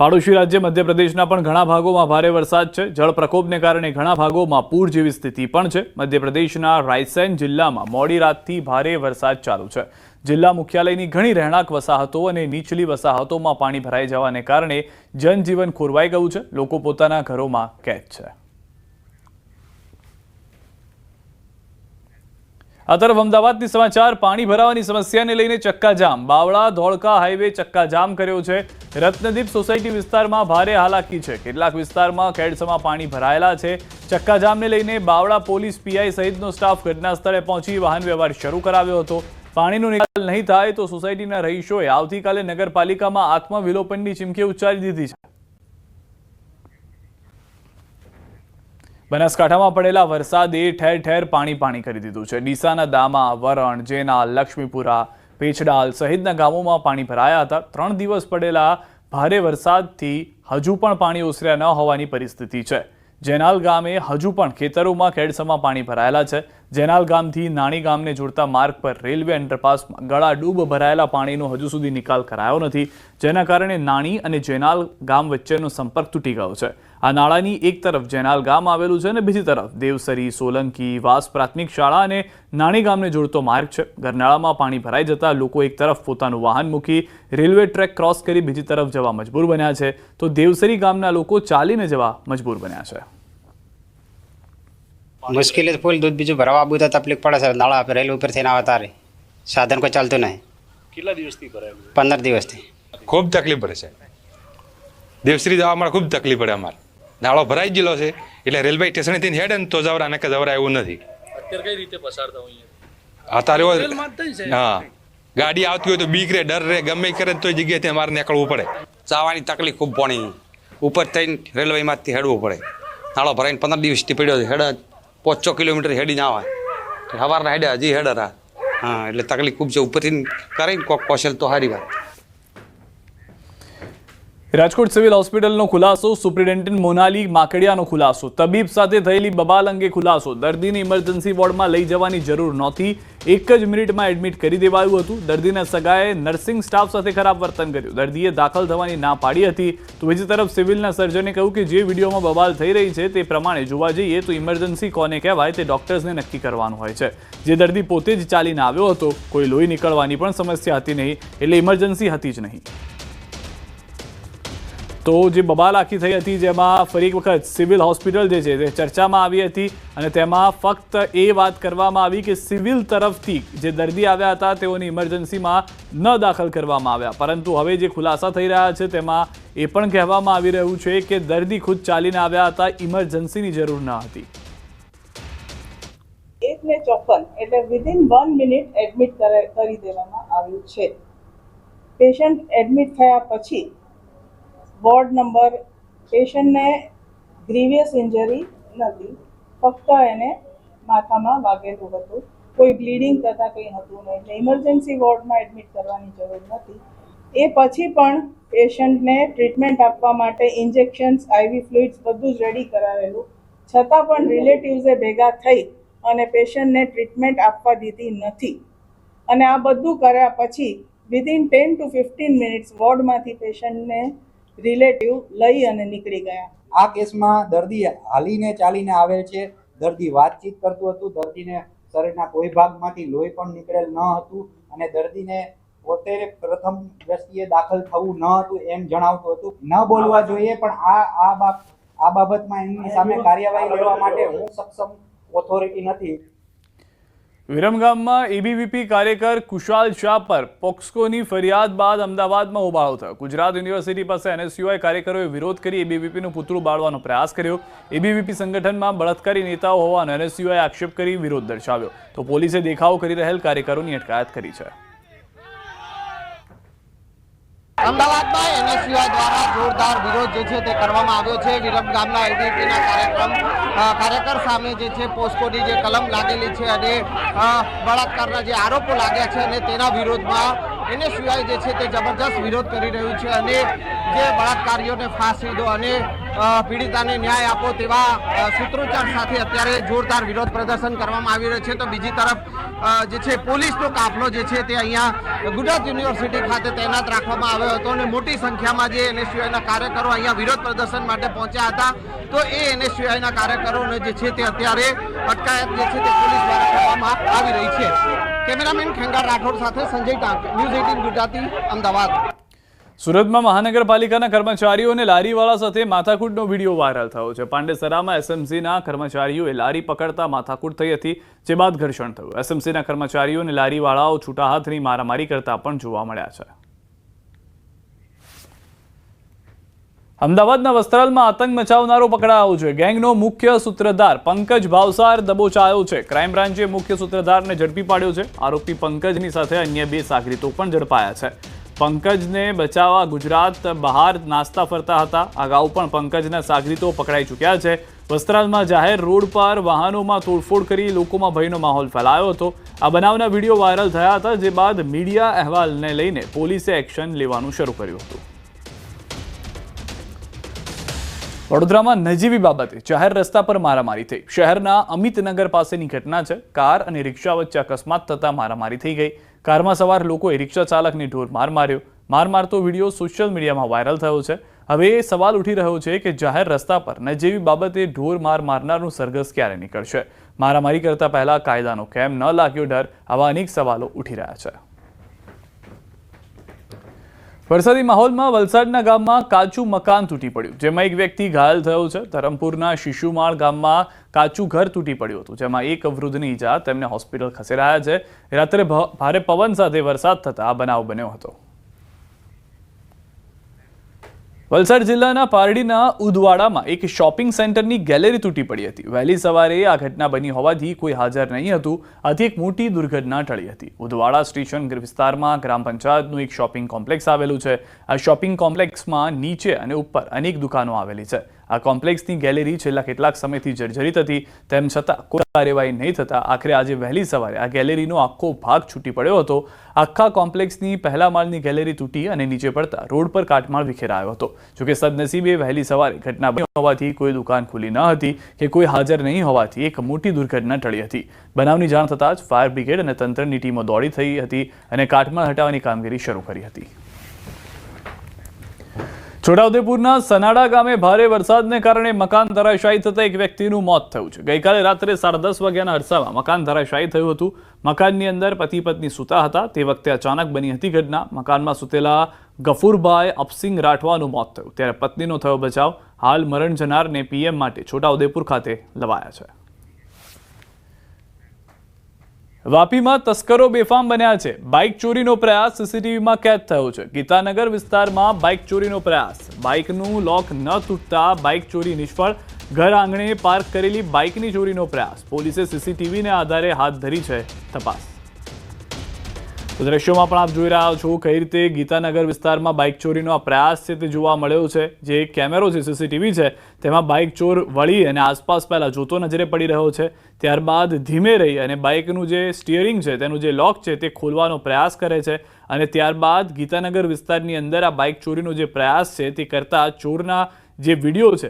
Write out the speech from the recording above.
પાડોશી રાજ્ય મધ્યપ્રદેશના પણ ઘણા ભાગોમાં ભારે વરસાદ છે. જળ પ્રકોપને કારણે ઘણા ભાગોમાં પૂર જેવી સ્થિતિ પણ છે. મધ્યપ્રદેશના રાયસેન જિલ્લામાં મોડી રાતથી ભારે વરસાદ ચાલુ છે. જિલ્લા મુખ્યાલયની ઘણી રહેણાંક વસાહતો અને નીચલી વસાહતોમાં પાણી ભરાઈ જવાને કારણે જનજીવન ખોરવાઈ ગયું છે. લોકો પોતાના ઘરોમાં કેદ છે. આ તરફ અમદાવાદની સમાચાર, પાણી ભરાવાની સમસ્યાને લઈને ચક્કાજામ. બાવળા, ધોળકા હાઈવે ચક્કાજામ કર્યો છે. રત્નદીપ સોસાયટી વિસ્તારમાં ભારે હાલાકી છે. કેટલાક વિસ્તારમાં કેડસમાં પાણી ભરાયેલા છે. ચક્કાજામને લઈને બાવળા પોલીસ પીઆઈ સહિતનો સ્ટાફ ઘટના સ્થળે પહોંચી વાહન વ્યવહાર શરૂ કરાવ્યો હતો. પાણીનો નિકાલ નહીં થાય તો સોસાયટીના રહીશોએ આવતીકાલે નગરપાલિકામાં આત્મવિલોપનની ચીમકી ઉચ્ચારી દીધી છે. બનાસકાંઠામાં પડેલા વરસાદે ઠેર ઠેર પાણી પાણી કરી દીધું છે. ડીસાના દામા, વરણ જેનાલ લક્ષ્મીપુરા, પેછડાલ સહિતના ગામોમાં પાણી ભરાયા હતા. ત્રણ દિવસ પડેલા ભારે વરસાદથી હજુ પણ પાણી ઓસર્યા ન હોવાની પરિસ્થિતિ છે. જેનાલ ગામે હજુ પણ ખેતરોમાં ખેડસમાં પાણી ભરાયેલા છે. જેનાલ ગામથી નાણી ગામને જોડતા માર્ગ પર રેલવે અંડરપાસમાં ગળા ડૂબ ભરાયેલા પાણીનો હજુ સુધી નિકાલ કરાયો નથી, જેના કારણે નાણી અને જેનાલ ગામ વચ્ચેનો સંપર્ક તૂટી ગયો છે. આ નાળાની એક તરફ જેનાલ ગામ આવેલું છે અને બીજી તરફ દેવસરી, સોલંકી, વાસ પ્રાથમિક શાળા અને નાણી ગામને જોડતો માર્ગ છે. ગરનાળામાં પાણી ભરાઈ જતા લોકો એક તરફ પોતાનું વાહન મૂકી રેલવે ટ્રેક ક્રોસ કરી બીજી તરફ જવા મજબૂર બન્યા છે. તો દેવસરી ગામના લોકો ચાલીને જવા મજબૂર બન્યા છે. મુશ્કેલી તો ફૂલ દૂધ બીજું ભરવા આવું તો તકલીફ પડે છે. નાળા રેલ ઉપર થઈને આવે તારે સાધન કોઈ ચાલતું નહીં. કેટલા દિવસથી ભરાયેલું પંદર દિવસથી. ખૂબ તકલીફ પડે છે. દેવશ્રી જવા અમારે ખૂબ તકલીફ પડે અમારે. નાળો ભરાઈ ગયેલો છે. એટલે રેલવે સ્ટેશનેથી હેડે ને તો જવરા ને કે જવરા એવું નથી. અત્યારે કઈ રીતે પસાર થવું છે. હા. ગાડી આવતી હોય તો બીક રે ડર રે ગમે કરે તો જગ્યાએથી અમારે નીકળવું પડે. ચાવાની તકલીફ ખૂબ પાણી. ઉપર થઈને રેલવેમાંથી હેડવું પડે. નાળો ભરાઈને પંદર દિવસથી પડ્યો છે. હેડ પાંચસો કિલોમીટર હેડી ના આવે. સવારના હેડે હજી હેડે હા, એટલે તકલીફ ખૂબ છે. ઉપરથી કરીને કોક કૌશલ તો સારી વાત. રાજકોટ સિવિલ હોસ્પિટલનો ખુલાસો, સુપ્રિન્ટેન્ડન્ટ મોનાલી માકડિયાનો ખુલાસો, તબીબ સાથે થયેલી બબાલ અંગે ખુલાસો, દર્દીને ઇમરજન્સી વોર્ડમાં લઈ જવાની જરૂર નહોતી, એક જ મિનિટમાં એડમિટ કરી દેવાયું હતું, દર્દીના સગાએ નર્સિંગ સ્ટાફ સાથે ખરાબ વર્તન કર્યું, દર્દીએ દાખલ થવાની ના પાડી હતી, તો બીજી તરફ સિવિલના સર્જને કહ્યું કે જે વિડીયોમાં બબાલ થઈ રહી છે તે પ્રમાણે જોવા જઈએ તો ઇમરજન્સી કોને કહેવાય તે ડોક્ટર્સને નક્કી કરવાનું હોય છે. જે દર્દી પોતે જ ચાલીને આવ્યો હતો, કોઈ લોહી નીકળવાની પણ સમસ્યા હતી નહીં, એટલે ઇમરજન્સી હતી જ નહીં. તો જે બબાલ આખી થઈ હતી, જેમાં ફરી એક વખત સિવિલ હોસ્પિટલ જે છે, તે ચર્ચામાં આવી હતી અને તેમાં ફક્ત એ વાત કરવામાં આવી કે સિવિલ તરફથી જે દર્દી આવ્યા હતા, તેઓની ઇમરજન્સીમાં ન દાખલ કરવામાં આવ્યા. પરંતુ હવે જે ખુલાસા થઈ રહ્યા છે, તેમાં એ પણ કહેવામાં આવી રહ્યું છે કે દર્દી ખુદ ચાલીને આવ્યા હતા, ઇમરજન્સીની જરૂર ન હતી. એકને ચોપન, એટલે વિધિન વન મિનિટ એડમિટ કરી દેવામાં આવ્યું છે. પેશન્ટ એડમિટ થયા પછી વોર્ડ નંબર પેશન્ટને ગ્રીવિયસ ઇન્જરી નથી. ફક્ત એને માથામાં વાગેલું હતું. કોઈ બ્લીડિંગ તથા કંઈ હતું નહીં. ઇમરજન્સી વોર્ડમાં એડમિટ કરવાની જરૂર નથી. એ પછી પણ પેશન્ટને ટ્રીટમેન્ટ આપવા માટે ઇન્જેક્શન્સ આઈવી ફ્લુઇડ્સ બધું જ રેડી કરાવેલું. છતાં પણ રિલેટિવ્સે ભેગા થઈ અને પેશન્ટને ટ્રીટમેન્ટ આપવા દીધી નથી. અને આ બધું કર્યા પછી within ten to fifteen minutes વોર્ડમાંથી પેશન્ટને રિલેટિવ લઈ અને નીકળી ગયા. આ કેસમાં દર્દી હાલીને ચાલીને આવેલ છે. દર્દી વાતચીત કરતું હતું. દર્દીને શરીરના કોઈ ભાગમાંથી લોહી પણ નીકળેલ ન હતું અને દર્દીને પોતે પ્રથમ દ્રષ્ટિએ દાખલ થવું ન હતું એમ જણાવતું હતું. ન બોલવા જોઈએ પણ આ આ બાબત આ બાબતમાં એમની સામે કાર્યવાહી લેવા માટે હું સક્ષમ ઓથોરિટી નથી. વિરમગામમાં એબીવીપી કાર્યકર કુશાલ શાહ પર પોક્સકોની ફરિયાદ બાદ અમદાવાદમાં હોબાળો થયો. ગુજરાત યુનિવર્સિટી પાસે એનએસયુઆઈ કાર્યકરોએ વિરોધ કરી એબીવીપીનું પુતળું બાળવાનો પ્રયાસ કર્યો. એબીવીપી સંગઠનમાં બળાત્કારી નેતાઓ હોવાનો એનએસયુઆઈ આક્ષેપ કરી વિરોધ દર્શાવ્યો. તો પોલીસે દેખાવો કરી રહેલ કાર્યકરોની અટકાયત કરી છે. અમદાવાદમાં એનએસયુઆઈ દ્વારા જોરદાર વિરોધ જે છે તે કરવામાં આવ્યો છે. વિરમ ગામના એલડીપીના કાર્યક્રમ કાર્યકર સામે જે છે પોસ્કોની જે કલમ લાગેલી છે અને બળાત્કારના જે આરોપો લાગ્યા છે અને તેના વિરોધમાં એનએસયુઆઈ જે છે તે જબરજસ્ત વિરોધ કરી રહ્યું છે અને જે બળાત્કારીઓને ફાંસી દો અને પીડિતાને ન્યાય આપો તેવા સૂત્રોચ્ચાર સાથે અત્યારે જોરદાર વિરોધ પ્રદર્શન કરવામાં આવી રહ્યું છે. તો બીજી તરફ જે છે પોલીસનો કાફલો જે છે તે અહીંયા ગુજરાત યુનિવર્સિટી ખાતે તૈનાત રાખવામાં આવ્યો હતો અને મોટી સંખ્યામાં જે એનએસયુઆઈના કાર્યકરો અહીંયા વિરોધ પ્રદર્શન માટે પહોંચ્યા હતા. તો એ એનએસયુઆઈના કાર્યકરોને જે છે તે અત્યારે અટકાયત જે છે તે પોલીસ દ્વારા કરવામાં આવી રહી છે. કેમેરામેન ખેંગાર રાઠોડ સાથે સંજય ટાંક, ન્યૂઝ એટીન ગુજરાતી, અમદાવાદ. સુરતમાં મહાનગરપાલિકાના કર્મચારીઓને લારીવાળા સાથે માથાકૂટનો વીડિયો વાયરલ થયો છે. પાંડેસરામાં એસએમસીના કર્મચારીઓએ લારી પકડતા માથાકૂટ થઈ હતી, જે બાદ ઘર્ષણ થયું. એસએમસીના કર્મચારીઓને લારીવાળાઓ છૂટા હાથની મારામારી કરતા પણ જોવા મળ્યા છે. અમદાવાદના વસ્ત્રાલમાં આતંક મચાવનારો પકડાયો છે. ગેંગનો મુખ્ય સૂત્રધાર પંકજ ભાવસાર દબોચાયો છે. ક્રાઇમ બ્રાન્ચે મુખ્ય સૂત્રધારને ઝડપી પાડ્યો છે. આરોપી પંકજની સાથે અન્ય બે સાગરીતો પણ ઝડપાયા છે. પંકજને બચાવવા ગુજરાત બહાર નાસ્તા ફરતા હતા. અગાઉ પણ પંકજના સાગરીતો પકડાઈ ચૂક્યા છે. વસ્ત્રાલમાં જાહેર રોડ પર વાહનોમાં તોડફોડ કરી લોકોમાં ભયનો માહોલ ફેલાયો હતો. આ બનાવના વીડિયો વાયરલ થયા હતા, જે બાદ મીડિયા અહેવાલને લઈને પોલીસે એક્શન લેવાનું શરૂ કર્યું હતું. વડોદરામાં નજીવી બાબતે જાહેર રસ્તા પર મારામારી થઈ. શહેરના અમિતનગર પાસેની ઘટના છે. કાર અને રિક્ષા વચ્ચે અકસ્માત થતા મારામારી થઈ ગઈ. કારમાં સવાર લોકોએ રિક્ષા ચાલકને ઢોર માર માર્યો. માર મારતો વીડિયો સોશિયલ મીડિયામાં વાયરલ થયો છે. હવે એ સવાલ ઉઠી રહ્યો છે કે જાહેર રસ્તા પર નજીવી બાબતે ઢોર માર મારનારનું સરઘસ ક્યારે નીકળશે? મારામારી કરતા પહેલા કાયદાનો કેમ ન લાગ્યો ડર? આવા અનેક સવાલો ઉઠી રહ્યા છે. વરસાદી માહોલમાં વલસાડના ગામમાં કાચું મકાન તૂટી પડ્યું. જેમાં એક વ્યક્તિ ઘાયલ થયો છે. ધરમપુરના શિશુમાળ ગામમાં કાચું ઘર તૂટી પડ્યું હતું, જેમાં એક વૃદ્ધની ઈજા તેમને હોસ્પિટલ ખસેડાયા છે. રાત્રે ભારે પવન સાથે વરસાદ થતા આ બનાવ બન્યો હતો. વલસાડ જિલ્લાના પારડીના ઉદવાડામાં એક શોપિંગ સેન્ટરની ગેલેરી તૂટી પડી હતી. વહેલી સવારે આ ઘટના બની હોવાથી કોઈ હાજર નહીં હતું. આથી એક મોટી દુર્ઘટના ટળી હતી. ઉદવાડા સ્ટેશન વિસ્તારમાં ગ્રામ પંચાયતનું એક શોપિંગ કોમ્પ્લેક્સ આવેલું છે. આ શોપિંગ કોમ્પ્લેક્સમાં નીચે અને ઉપર અનેક દુકાનો આવેલી છે. આ કોમ્પ્લેક્સની ગેલેરી છેલ્લા કેટલાક સમયથી જર્જરિત હતી. તેમ છતાં કોઈ કાર્યવાહી નહીં થતા આખરે આજે વહેલી સવારે આ ગેલેરીનો આખો ભાગ છૂટી પડ્યો હતો. આખા કોમ્પ્લેક્સની પહેલા માળની ગેલેરી તૂટી અને નીચે પડતા રોડ પર કાટમાળ વિખેરાયો હતો. જોકે સદનસીબે વહેલી સવારે ઘટના બની હોવાથી કોઈ દુકાન ખુલી ન હતી કે કોઈ હાજર નહીં હોવાથી એક મોટી દુર્ઘટના ટળી હતી. બનાવની જાણ થતાં જ ફાયર બ્રિગેડ અને તંત્રની ટીમો દોડી થઈ હતી અને કાટમાળ હટાવવાની કામગીરી શરૂ કરી હતી. છોટાઉદેપુરના સનાડા ગામે ભારે વરસાદને કારણે મકાન ધરાશાયી થતા એક વ્યક્તિનું મોત થયું છે. ગઈકાલે રાત્રે સાડા દસ વાગ્યાના અરસામાં મકાન ધરાશાયી થયું હતું. મકાનની અંદર પતિ પત્ની સૂતા હતા. તે વખતે અચાનક બની હતી ઘટના. મકાનમાં સૂતેલા ગફુરભાઈ અપસિંગ રાઠવાનું મોત થયું. ત્યારે પત્નીનો થયો બચાવ. હાલ મરણ જનારને પીએમ માટે છોટાઉદેપુર ખાતે લવાયા છે. વાપીમાં તસ્કરો બેફામ બન્યા છે. બાઇક ચોરીનો પ્રયાસ સીસીટીવીમાં કેદ થયો છે. ગીતાનગર વિસ્તારમાં બાઇક ચોરીનો પ્રયાસ. બાઇકનું લોક ન તૂટતા બાઇક ચોરી નિષ્ફળ. ઘર આંગણે પાર્ક કરેલી બાઇકની ચોરીનો પ્રયાસ. પોલીસે સીસીટીવીને આધારે હાથ ધરી છે તપાસ. તો દ્રશ્યોમાં પણ આપ જોઈ રહ્યા છો કઈ રીતે ગીતાનગર વિસ્તારમાં બાઇક ચોરીનો આ પ્રયાસ છે તે જોવા મળ્યો છે. જે કેમેરો છે સીસીટીવી છે, તેમાં બાઇક ચોર વળી અને આસપાસ પહેલાં જોતો નજરે પડી રહ્યો છે. ત્યારબાદ ધીમે રહી અને બાઇકનું જે સ્ટિયરિંગ છે, તેનું જે લોક છે, તે ખોલવાનો પ્રયાસ કરે છે અને ત્યારબાદ ગીતાનગર વિસ્તારની અંદર આ બાઇક ચોરીનો જે પ્રયાસ છે, તે કરતા ચોરના જે વીડિયો છે